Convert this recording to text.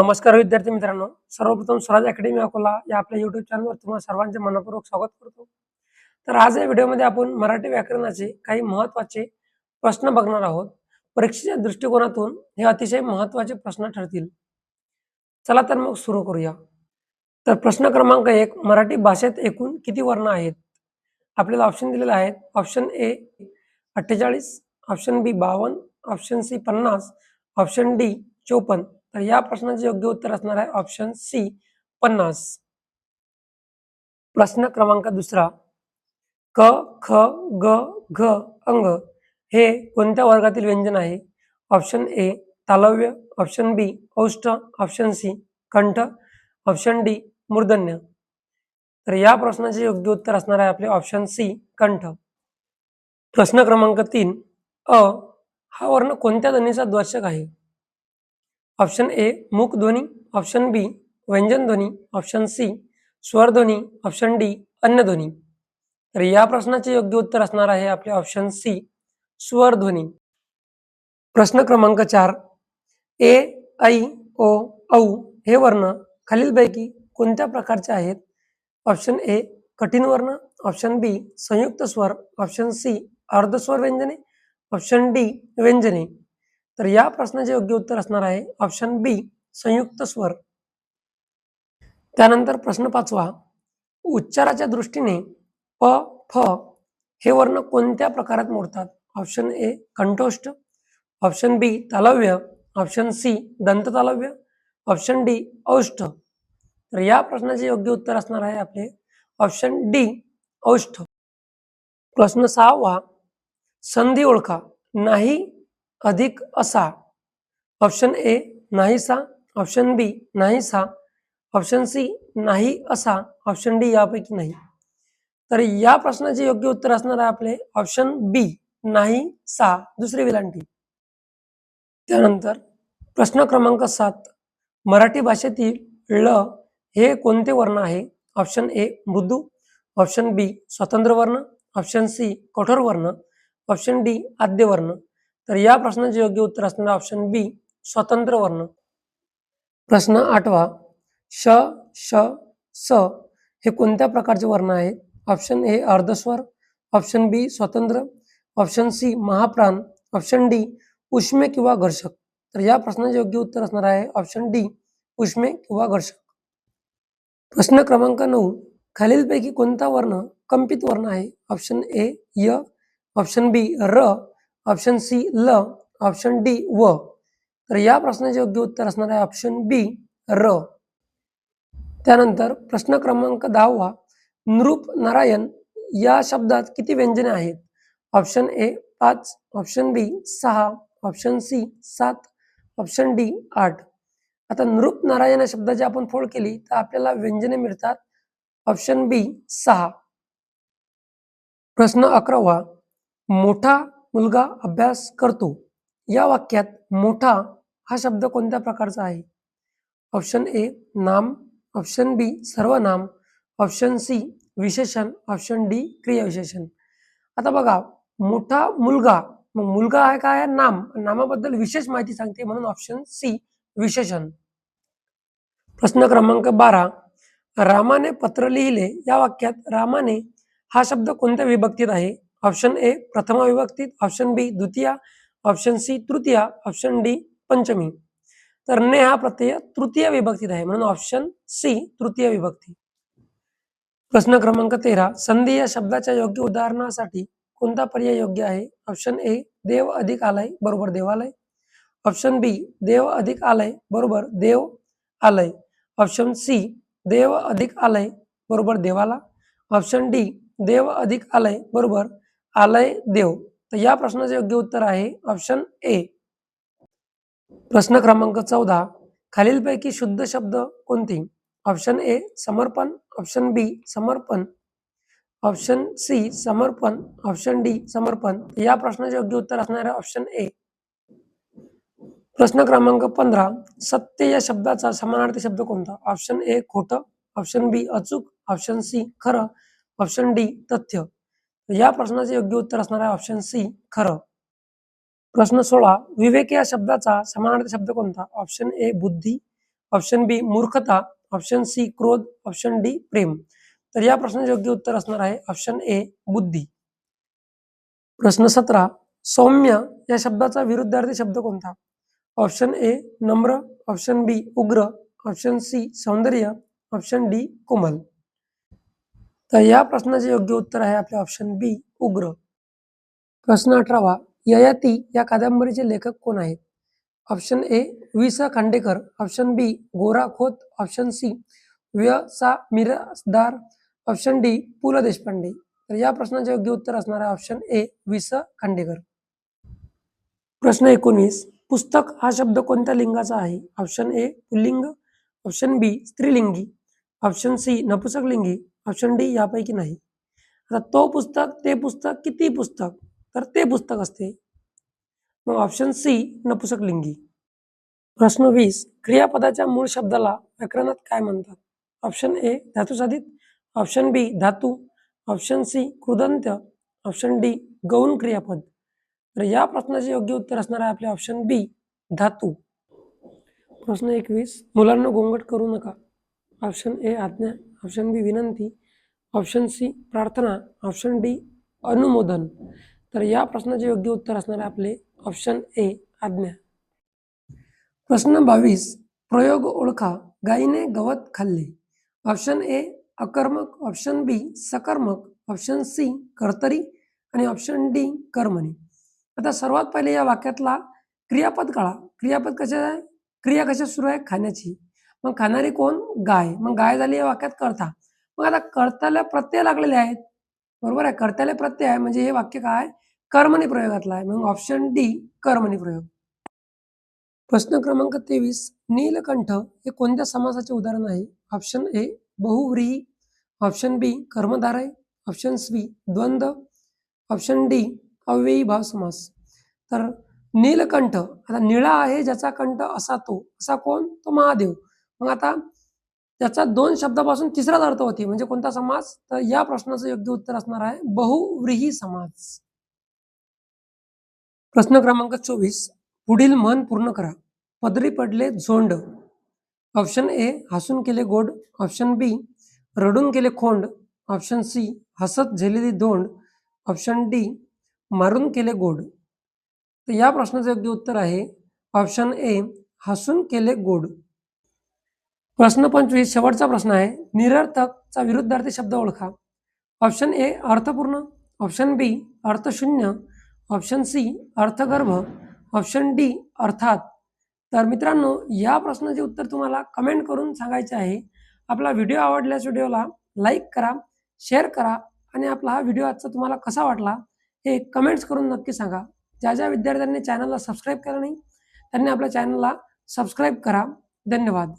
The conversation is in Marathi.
नमस्कार विद्यार्थी मित्रांनो. सर्वप्रथम स्वराज अकॅडमी अकोला या आपल्या युट्यूब चॅनलवर तुम्हाला सर्वांचे मनपूर्वक स्वागत करतो. तर आज या व्हिडिओमध्ये आपण मराठी व्याकरणाचे काही महत्त्वाचे प्रश्न बघणार आहोत. परीक्षेच्या दृष्टिकोनातून हे अतिशय महत्त्वाचे प्रश्न ठरतील. चला तर मग सुरू करूया. तर प्रश्न क्रमांक एक मराठी भाषेत एकूण किती वर्ण आहेत? आपल्याला ऑप्शन दिलेले आहेत ऑप्शन ए अठ्ठेचाळीस ऑप्शन बी बावन्न ऑप्शन सी पन्नास ऑप्शन डी चोपन्न. तर या प्रश्नाचे योग्य उत्तर असणार आहे ऑप्शन सी पन्नास. प्रश्न क्रमांक दुसरा क ख ग घ अंग हे कोणत्या वर्गातील व्यंजन आहे? ऑप्शन ए तालव्य ऑप्शन बी औष्ट ऑप्शन सी कंठ ऑप्शन डी मूर्धन्य तर या प्रश्नाचे योग्य उत्तर असणार आहे आपले ऑप्शन सी कंठ. प्रश्न क्रमांक तीन अ हा वर्ण कोणत्या ध्वनीचा द्वर्शक आहे? ऑप्शन ए मुखध्वनी ध्वनी ऑप्शन बी व्यंजन ध्वनी ऑप्शन सी स्वरध्वनी ऑप्शन डी अन्य ध्वनी. तर या प्रश्नाचे योग्य उत्तर असणार आहे आपले ऑप्शन सी स्वर ध्वनी. प्रश्न क्रमांक चार ए ऐ ओ औ हे वर्ण खालीलपैकी कोणत्या प्रकारचे आहेत? ऑप्शन ए कठीण वर्ण ऑप्शन बी संयुक्त स्वर ऑप्शन सी अर्धस्वर व्यंजने ऑप्शन डी व्यंजने. तर या प्रश्नाचे योग्य उत्तर असणार आहे ऑप्शन बी संयुक्त स्वर. त्यानंतर प्रश्न पाचवा उच्चाराच्या दृष्टीने प फ हे वर्ण कोणत्या प्रकारात मोडतात? ऑप्शन ए कंठोष्ठ ऑप्शन बी तालव्य. ऑप्शन सी दंत तालव्य ऑप्शन डी औष्ठ. तर या प्रश्नाचे योग्य उत्तर असणार आहे आपले ऑप्शन डी औष्ठ. प्रश्न सहावा संधी ओळखा. नाही अधिक असा. ऑप्शन ए नाहीसा ऑप्शन बी नाहीसा ऑप्शन सी. नाही असा. ऑप्शन डी यापैकी नाही. तर या प्रश्नाचे योग्य उत्तर असणार आहे आपले. ऑप्शन बी नाही सा. दुसरी विलांटी. त्यानंतर प्रश्न क्रमांक सात. मराठी भाषेतील ल हे कोणते वर्ण आहे? ऑप्शन ए मृदू. ऑप्शन बी स्वतंत्र वर्ण. ऑप्शन सी कठोर वर्ण. ऑप्शन डी आद्य वर्ण. तर या प्रश्नाचे योग्य उत्तर असणार ऑप्शन बी स्वतंत्र वर्ण. प्रश्न आठवा श श स हे कोणत्या प्रकारचे वर्ण आहेत? Option A अर्धस्वर. ऑप्शन बी स्वतंत्र. ऑप्शन सी महाप्राण. ऑप्शन डी उष्मे किंवा घर्षक. तर या प्रश्नाचे योग्य उत्तर असणार आहे ऑप्शन डी उष्मे किंवा घर्षक. प्रश्न क्रमांक नऊ खालीलपैकी कोणता वर्ण कंपित वर्ण आहे? ऑप्शन ए य. ऑप्शन बी र. ऑप्शन सी ल ऑप्शन डी व. तर या प्रश्नाचे योग्य उत्तर असणार आहे ऑप्शन बी र. त्यानंतर प्रश्न क्रमांक दहावा नृप नारायण या शब्दात किती व्यंजने आहेत? ऑप्शन ए पाच ऑप्शन बी सहा ऑप्शन सी सात ऑप्शन डी आठ. आता नृप नारायण या शब्दाची आपण फोड केली तर आपल्याला व्यंजने मिळतात. ऑप्शन बी सहा. प्रश्न अकरावा मोठा मुलगा अभ्यास करतो. या वाक्यात मोठा हा शब्द कोणत्या प्रकारचा आहे? ऑप्शन ए नाम. ऑप्शन बी सर्वनाम ऑप्शन सी विशेषण. ऑप्शन डी क्रियाविशेषण. आता बघा, मोठा मुलगा, मग मुलगा आहे काय? नाम. नामाबद्दल विशेष माहिती सांगते म्हणून ऑप्शन सी विशेषण. प्रश्न क्रमांक बारा. रामाने पत्र लिहिले. या वाक्यात रामाने हा शब्द कोणत्या विभक्तीत आहे? ऑप्शन ए प्रथमा विभक्तीत ऑप्शन बी द्वितीया, ऑप्शन सी तृतीया, ऑप्शन डी पंचमी. तर ने हा प्रत्यय तृतीय आहे म्हणून ऑप्शन सी तृतीय विभक्ती. प्रश्न क्रमांक तेरा संधी या शब्दाच्या योग्य उदाहरणासाठी कोणता पर्याय योग्य आहे? ऑप्शन ए, देव अधिक आलय बरोबर देवालय. ऑप्शन बी, देव अधिक आलय बरोबर देव आलय. ऑप्शन सी, देव अधिक आलय बरोबर देवाला. ऑप्शन डी, देव अधिक आलय बरोबर आलय देव. तर या प्रश्नाचे योग्य उत्तर आहे ऑप्शन ए प्रश्न क्रमांक चौदा. खालीलपैकी शुद्ध शब्द कोणती? ऑप्शन ए समर्पण. ऑप्शन बी समर्पण. ऑप्शन सी समर्पण. ऑप्शन डी समर्पण. या प्रश्नाचे योग्य उत्तर असणार आहे ऑप्शन ए प्रश्न क्रमांक पंधरा. सत्य या शब्दाचा समानार्थी शब्द कोणता? ऑप्शन ए खोटं. ऑप्शन बी अचूक. ऑप्शन सी खरं. ऑप्शन डी तथ्य. या प्रश्नाचे योग्य उत्तर असणार आहे ऑप्शन सी खरं. प्रश्न सोळा विवेक या शब्दाचा समानार्थी शब्द कोणता? ऑप्शन ए बुद्धी. ऑप्शन बी मूर्खता. ऑप्शन सी क्रोध. ऑप्शन डी प्रेम. तर या प्रश्नाचे योग्य उत्तर असणार आहे ऑप्शन ए बुद्धी. प्रश्न सतरा सौम्य या शब्दाचा विरुद्धार्थी शब्द कोणता? ऑप्शन ए नम्र. ऑप्शन बी उग्र. ऑप्शन सी सौंदर्य. ऑप्शन डी कोमल. तर या प्रश्नाचे योग्य उत्तर आहे आपले ऑप्शन बी उग्र. प्रश्न अठरावा ययाती या कादंबरीचे लेखक कोण आहेत? ऑप्शन ए वि स खांडेकर. ऑप्शन बी गोरा खोत. ऑप्शन सी व्य सा मिरासदार ऑप्शन डी पु ल देशपांडे. तर या प्रश्नाचे योग्य उत्तर असणार आहे ऑप्शन ए वि स खांडेकर. प्रश्न एकोणीस पुस्तक हा शब्द कोणत्या लिंगाचा आहे? ऑप्शन ए पुल्लिंग. ऑप्शन बी स्त्रीलिंगी. ऑप्शन सी नपुसकलिंगी. ऑप्शन डी यापैकी नाही. आता तो पुस्तक ते पुस्तक किती पुस्तक? तर ते पुस्तक असते. मग ऑप्शन सी नपुसकलिंगी प्रश्न वीस क्रियापदाच्या मूळ शब्दाला व्याकरणात काय म्हणतात? Option A धातुसाधित. ऑप्शन बी धातू. ऑप्शन सी कृदंत ऑप्शन डी गौण क्रियापद. तर या प्रश्नाचे योग्य उत्तर असणार आहे आपले ऑप्शन बी धातू. प्रश्न एकवीस मुलांना गोंगट करू नका. ऑप्शन ए आज्ञा. ऑप्शन बी विनंती. ऑप्शन सी प्रार्थना. ऑप्शन डी अनुमोदन. तर या प्रश्नाचे योग्य उत्तर असणार आहे आपले ऑप्शन ए आज्ञा. प्रश्न बावीस. प्रयोग ओळखा. गायीने गवत खाल्ले. ऑप्शन ए अकर्मक. ऑप्शन बी सकर्मक. ऑप्शन सी कर्तरी. आणि ऑप्शन डी कर्मणी. आता सर्वात पहिले या वाक्यातला क्रियापद काळा क्रियापद कशा आहे क्रिया कशा सुरू आहे? खाण्याची. मग खाणारी कोण? गाय. मग गाय झाली या वाक्यात कर्ता. मग आता कर्त्याला प्रत्यय लागलेले आहेत. बरोबर आहे? कर्त्याला प्रत्यय आहे. म्हणजे हे वाक्य काय? कर्मणी प्रयोगातला आहे. मग ऑप्शन डी कर्मणी प्रयोग. प्रश्न क्रमांक तेवीस नीलकंठ हे कोणत्या समासाचे उदाहरण आहे? ऑप्शन ए बहुव्रीही ऑप्शन बी कर्मधारय. ऑप्शन सी द्वंद्व ऑप्शन डी अव्ययी भाव समास. तर नीलकंठ आता निळा आहे ज्याचा कंठ असा तो. असा कोण? तो महादेव. मग आता त्याचा दोन शब्दापासून तिसराच अर्थ होती. म्हणजे कोणता समास? तर या प्रश्नाचं योग्य उत्तर असणार आहे बहुव्रीही समास. प्रश्न क्रमांक चोवीस. पुढील मन पूर्ण करा. पदरी पडले झोंड. ऑप्शन ए हसून केले गोड. ऑप्शन बी रडून केले खोंड. ऑप्शन सी हसत झेलेली दोंड. ऑप्शन डी मारून केले गोड. तर या प्रश्नाचं योग्य उत्तर आहे. ऑप्शन ए हसून केले गोड. प्रश्न पंचवीस शेवटचा प्रश्न आहे. निरर्थकचा विरुद्धार्थी शब्द ओळखा. ऑप्शन ए अर्थपूर्ण. ऑप्शन बी अर्थशून्य. ऑप्शन सी अर्थगर्भ. ऑप्शन डी अर्थात. तर मित्रांनो या प्रश्नाचे उत्तर तुम्हाला कमेंट करून सांगायचे आहे. आपला व्हिडिओ आवडल्यास व्हिडिओला लाईक करा शेअर करा आणि आपला हा व्हिडिओ आजचा तुम्हाला कसा वाटला हे कमेंट्स करून नक्की सांगा. ज्या ज्या विद्यार्थ्यांनी चॅनलला सबस्क्राईब केलं नाही त्यांनी आपल्या चॅनलला सबस्क्राईब करा. धन्यवाद.